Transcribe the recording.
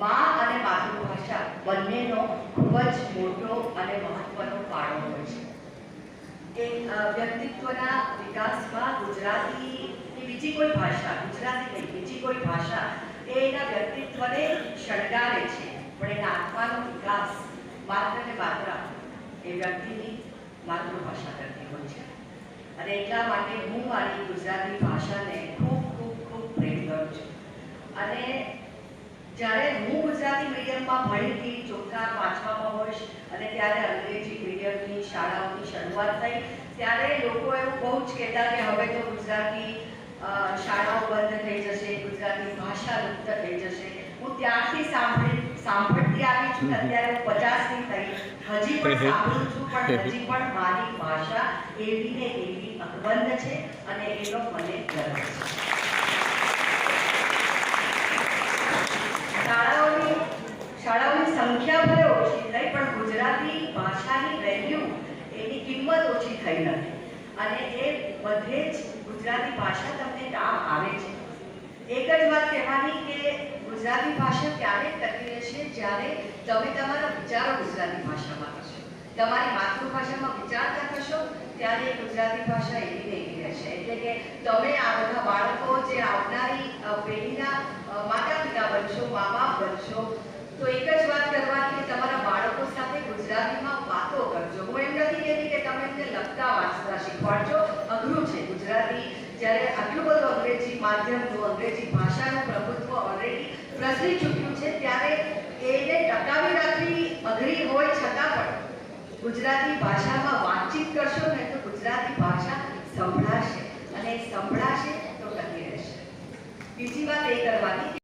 મા અને માતૃભાષા બંનેનો ખૂબ જ મોટો અને મહત્વનો ફાળો હોય છે. એક વ્યક્તિત્વના વિકાસમાં ગુજરાતી બીજી કોઈ ભાષા, ગુજરાતી નહીં, બીજી કોઈ ભાષા એ એના વ્યક્તિત્વને શણગારે છે, પણ એના આત્માનો વિકાસ માત્ર ને માત્ર એ વ્યક્તિની માતૃભાષા કરતી હોય છે. અને એટલા માટે હું મારી ગુજરાતી ભાષાને ખૂબ ખૂબ ખૂબ પ્રેમ કરું છું. અને જ્યારે હું ગુજરાતી મીડિયમમાં ભણી હતી ચોથા પાંચમામાં હોઈશ અને ત્યારે અંગ્રેજી મીડિયમની શાળાઓની શરૂઆત થઈ ત્યારે લોકો એવું બહુ જ કહેતા કે હવે તો ગુજરાતી શાળાઓ બંધ થઈ જશે ગુજરાતી ભાષા લુપ્ત થઈ જશે. હું ત્યારથી સાંભળી સાંભળતી આવી છું અત્યારે હું પચાસની થઈ હજી પણ સાંભળું છું પણ હજી પણ મારી ભાષા એવી ને એવી અકબંધ છે અને એનો મને ગર્વ છે શાળાઓની શાળાઓની સંખ્યા ભલે ઓછી થઈ પણ ગુજરાતી ભાષાની વેલ્યુ એની કિંમત ઓછી થઈ નથી. અને એ બધે જ ગુજરાતી ભાષા તમને કામ આવે છે. એક જ વાત કહેવાની કે ગુજરાતી ભાષા ત્યારે ટકી રહેશે? જ્યારે તમે તમારા વિચારો ગુજરાતી ભાષામાં કરશો. તમારી માતૃભાષામાં વિચારતા કરશો, ત્યારે ગુજરાતી ભાષા એવી ને એવી રહેશે. એટલે કે તમે આ બધા બાળકો જે આવનારી અ, પેઢીના અ, માતા પિતા બનશો મા બાપ બનશો તો એક જ વાત કરવાની કે તમારા બાળકો સાથે ગુજરાતીમાં વાતો કરજો હું એમ નથી એમને લખતા વાંચતા શીખવાડજો. અઘરું છે ગુજરાતી. જ્યારે આટલું બધું અંગ્રેજી માધ્યમનું, અંગ્રેજી ભાષાનું પ્રભુત્વ ઓલરેડી પ્રસરી ચૂક્યું છે, ત્યારે એને ટકાવી રાખવી અઘરી હોય છતાં પણ ગુજરાતી ભાષામાં વાતચીત કરશો ને તો ગુજરાતી ભાષા સંભળાશે. અને સંભળાશે તો ટકી રહેશે. બીજી વાત એ કરવાની